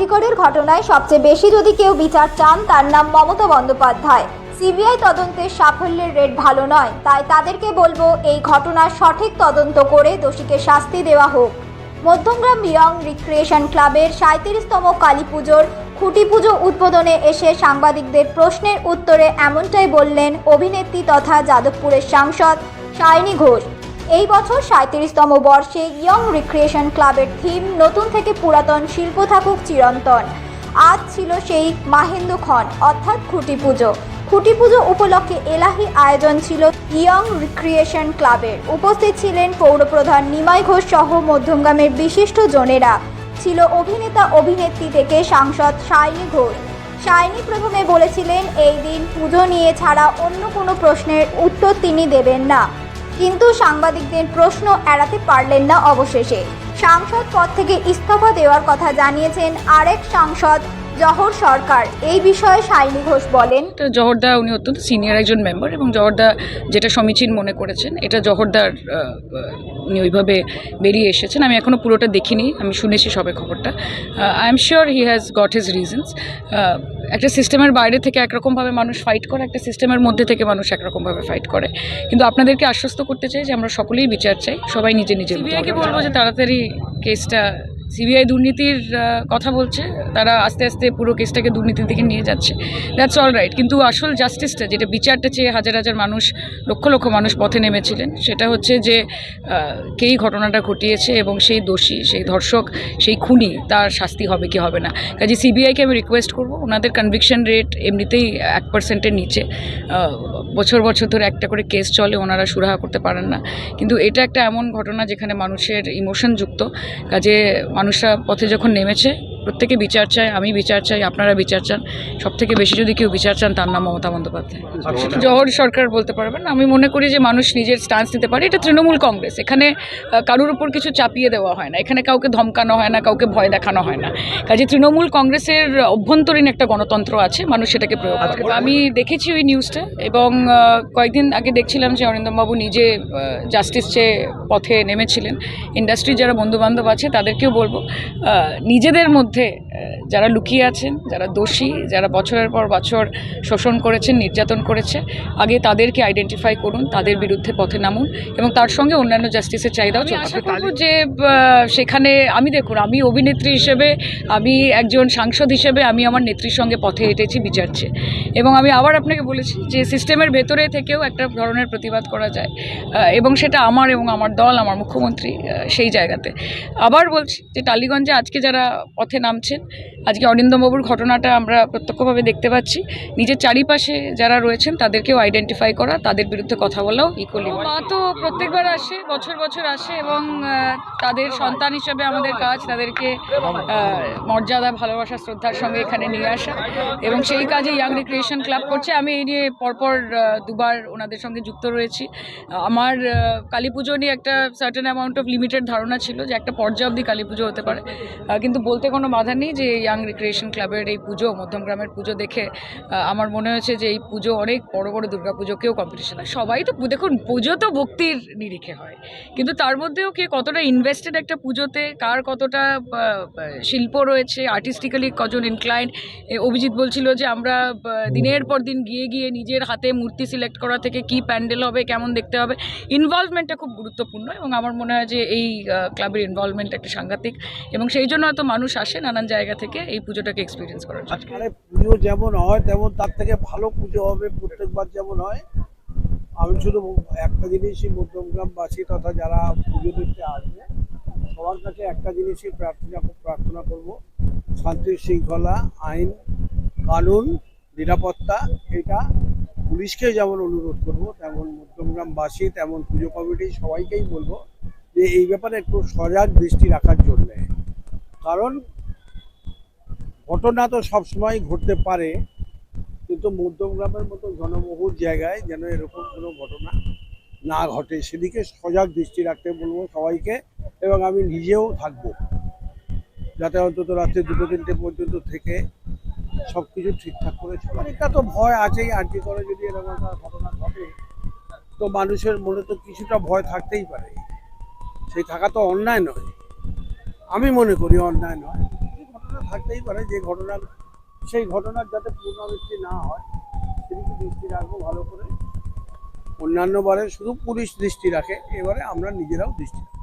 আরজিকরের ঘটনায় সবচেয়ে বেশি যদি কেউ বিচার চান, তার নাম মমতা বন্দ্যোপাধ্যায়। সিবিআই তদন্তের সাফল্যের রেট ভালো নয়, তাই তাদেরকে বলব এই ঘটনার সঠিক তদন্ত করে দোষীকে শাস্তি দেওয়া হোক। মধ্যমগ্রাম ইয়ং রিক্রিয়েশন ক্লাবের সাঁত্রিশতম কালী পুজোর খুঁটি পুজো উদ্বোধনে এসে সাংবাদিকদের প্রশ্নের উত্তরে এমনটাই বললেন অভিনেত্রী তথা যাদবপুরের সাংসদ শাইনী ঘোষ। এই বছর সাঁত্রিশতম বর্ষে ইয়ং রিক্রিয়েশন ক্লাবের থিম নতুন থেকে পুরাতন শিল্প থাকুক চিরন্তন। আজ ছিল সেই মাহেন্দ্রক্ষণ অর্থাৎ খুঁটি পুজো। খুঁটি পুজো উপলক্ষে এলাহি আয়োজন ছিল ইয়ং রিক্রিয়েশন ক্লাবের। উপস্থিত ছিলেন পৌরপ্রধান নিমাই ঘোষ সহ মধ্যমগ্রামের বিশিষ্ট জনেরা। ছিল অভিনেতা অভিনেত্রী থেকে সাংসদ শাইনী ঘোষ। শাইনি প্রথমে বলেছিলেন, এই দিন পুজো নিয়ে ছাড়া অন্য কোনো প্রশ্নের উত্তর তিনি দেবেন না। কিন্তু সাংবাদিকদের প্রশ্ন এড়াতে পারলেন না অবশেষে। সাংসদ পদ থেকে ইস্তফা দেওয়ার কথা জানিয়েছেন আরেক সাংসদ, জহর সরকার। এই বিষয়ে শাইনি ঘোষ বলেন জহরদা উনি অত্যন্ত সিনিয়র একজন মেম্বার এবং জহরদা যেটা সমীচীন মনে করেছেন, এটা জহরদার উনি ওইভাবে বেরিয়ে এসেছেন। আমি এখনও পুরোটা দেখিনি, আমি শুনেছি সবে খবরটা। I am sure he has got his reasons একটা সিস্টেমের বাইরে থেকে একরকমভাবে মানুষ ফাইট করে একটা সিস্টেমের মধ্যে থেকে মানুষ একরকমভাবে ফাইট করে। কিন্তু আপনাদেরকে আশ্বস্ত করতে চাই যে আমরা সকলেই বিচার চাই সবাই নিজে নিজে বলব যে তাড়াতাড়ি কেসটা সিবিআই দুর্নীতির কথা বলছে। তারা আস্তে আস্তে পুরো কেসটাকে দুর্নীতির দিকে নিয়ে যাচ্ছে। দ্যাটস অল রাইট কিন্তু আসল জাস্টিসটা যেটা বিচারটা চেয়ে হাজার হাজার মানুষ, লক্ষ লক্ষ মানুষ পথে নেমেছিলেন, সেটা হচ্ছে যে কেই ঘটনাটা ঘটিয়েছে এবং সেই দোষী, সেই ধর্ষক, সেই খুনি, তার শাস্তি হবে কি হবে না। কাজে সিবিআইকে আমি রিকোয়েস্ট করব, ওনাদের কনভিকশন রেট এমনিতেই এক পার্সেন্টের নিচে। বছর বছর ধরে একটা করে কেস চলে, ওনারা সুরাহা করতে পারেন না। কিন্তু এটা একটা এমন ঘটনা যেখানে মানুষের ইমোশন যুক্ত। কাজে মানুষরা পথে যখন নেমেছে প্রত্যেকে বিচার চায় আমি বিচার চাই আপনারা বিচার চান। সব থেকে বেশি যদি কেউ বিচার চান তার নাম মমতা বন্দ্যোপাধ্যায়। সেটা জহর সরকার বলতে পারবেন। আমি মনে করি যে মানুষ নিজের স্টান্স নিতে পারে। এটা তৃণমূল কংগ্রেস। এখানে কারুর কারোর উপর কিছু চাপিয়ে দেওয়া হয় না। এখানে কাউকে ধমকানো হয় না কাউকে ভয় দেখানো হয় না। কাজে তৃণমূল কংগ্রেসের অভ্যন্তরীণ একটা গণতন্ত্র আছে। মানুষ সেটাকে প্রয়োগ করে। আমি দেখেছি ওই নিউজটা এবং কয়েকদিন আগে দেখছিলাম যে অরিন্দমবাবু নিজে জাস্টিস চেয়ে পথে নেমেছিলেন। ইন্ডাস্ট্রির যারা বন্ধুবান্ধব আছে তাদেরকেও বলব নিজেদের মধ্যে আহ, যারা লুকিয়ে আছেন যারা দোষী যারা বছরের পর বছর শোষণ করেছেন নির্যাতন করেছে আগে তাদেরকে আইডেন্টিফাই করুন তাদের বিরুদ্ধে পথে নামুন এবং তার সঙ্গে অন্যান্য জাস্টিসের চাহিদাও আশা করব যে সেখানে আমি দেখুন আমি অভিনেত্রী হিসেবে আমি একজন সাংসদ হিসেবে আমি আমার নেত্রীর সঙ্গে পথে হেঁটেছি বিচার চেয়ে এবং আমি আবার আপনাকে বলেছি যে সিস্টেমের ভেতরে থেকেও একটা ধরনের প্রতিবাদ করা যায় এবং সেটা আমার এবং আমার দল আমার মুখ্যমন্ত্রী সেই জায়গাতে। আবার বলছি যে টালিগঞ্জে আজকে যারা পথে নামছেন। আজকে অরিন্দমবাবুর ঘটনাটা আমরা প্রত্যক্ষভাবে দেখতে পাচ্ছি। নিজের চারিপাশে যারা রয়েছেন, তাদেরকেও আইডেন্টিফাই করা, তাদের বিরুদ্ধে কথা বলাও ইকুয়ালি মা তো প্রত্যেকবার আসে, বছর বছর আসে এবং তাদের সন্তান হিসেবে আমাদের কাজ, তাদেরকে মর্যাদা, ভালোবাসা, শ্রদ্ধার সঙ্গে এখানে নিয়ে আসা এবং সেই কাজে ইয়াং রিক্রিয়েশন ক্লাব করছে। আমি এই নিয়ে পরপর দুবার ওনাদের সঙ্গে যুক্ত রয়েছি। আমার কালী পুজো নিয়ে একটা সার্টেন অ্যামাউন্ট অফ লিমিটেড ধারণা ছিল যে একটা পর্যায়ে অবধি কালী পুজো হতে পারে। কিন্তু বলতে কোনো বাধা নেই যে ইয়াং রিক্রিয়েশন ক্লাবের এই পুজো মধ্যমগ্রামের পুজো দেখে আমার মনে হয়েছে যে এই পুজো অনেক বড় বড় দুর্গা পুজোকেও কম্পিটিশন হয়। সবাই তো, দেখুন, পুজো তো ভক্তির নিরিখে হয়। কিন্তু তার মধ্যেও কে কতটা ইনভেস্টেড একটা পুজোতে, কার কতটা শিল্প রয়েছে আর্টিস্টিক্যালি কজন ইনক্লাইন্ড অভিজিৎ বলছিল যে আমরা দিনের পর দিন গিয়ে গিয়ে নিজের হাতে মূর্তি সিলেক্ট করা থেকে কি প্যান্ডেল হবে, কেমন দেখতে হবে ইনভলভমেন্টটা খুব গুরুত্বপূর্ণ এবং আমার মনে হয় যে এই ক্লাবের ইনভলভমেন্ট একটা সাংঘাতিক এবং সেই জন্য হয়তো মানুষ আসে। নানান জায়গা থেকে এই পুজোটাকে এক্সপিরিয়েন্স করার জন্য। আজকাল পুজো যেমন হয়, তেমন তার থেকে ভালো পুজো হবে প্রত্যেকবার যেমন হয়। আমি শুধু একটা জিনিসই মধ্যমগ্রামবাসী তথা যারা পুজো দেখতে আসবে, সবার কাছে একটা জিনিসই প্রার্থনা প্রার্থনা করব। শান্তি শৃঙ্খলা, আইন, কানুন, নিরাপত্তা, এটা পুলিশকে যেমন অনুরোধ করব, তেমন মধ্যমগ্রামবাসী তেমন পুজো কমিটি সবাইকেই বলব যে এই ব্যাপারে একটু সজাগ দৃষ্টি রাখার জন্যে। কারণ ঘটনা তো সবসময় ঘটতে পারে, কিন্তু মধ্যমগ্রামের মতো জনবহুল জায়গায় যেন এরকম কোনো ঘটনা না ঘটে, সেদিকে সজাগ দৃষ্টি রাখতে বলব সবাইকে এবং আমি নিজেও থাকব। যাতে অন্তত রাত্রে দুটো তিনটে পর্যন্ত থেকে সব কিছু ঠিকঠাক করে চলে তো ভয় আছেই আর্জি করে যদি এরকম ঘটনা ঘটে, তো মানুষের মনে তো কিছুটা ভয় থাকতেই পারে। সেই থাকা তো অন্যায় নয়। আমি মনে করি অন্যায় নয়। ঘটনা থাকতেই পারে, যে ঘটনার, সেই ঘটনার যাতে পুনরাবৃত্তি না হয় সেদিকে দৃষ্টি রাখব ভালো করে অন্যান্য বারে শুধু পুলিশ দৃষ্টি রাখে, এবারে আমরা নিজেরাও দৃষ্টি রাখব।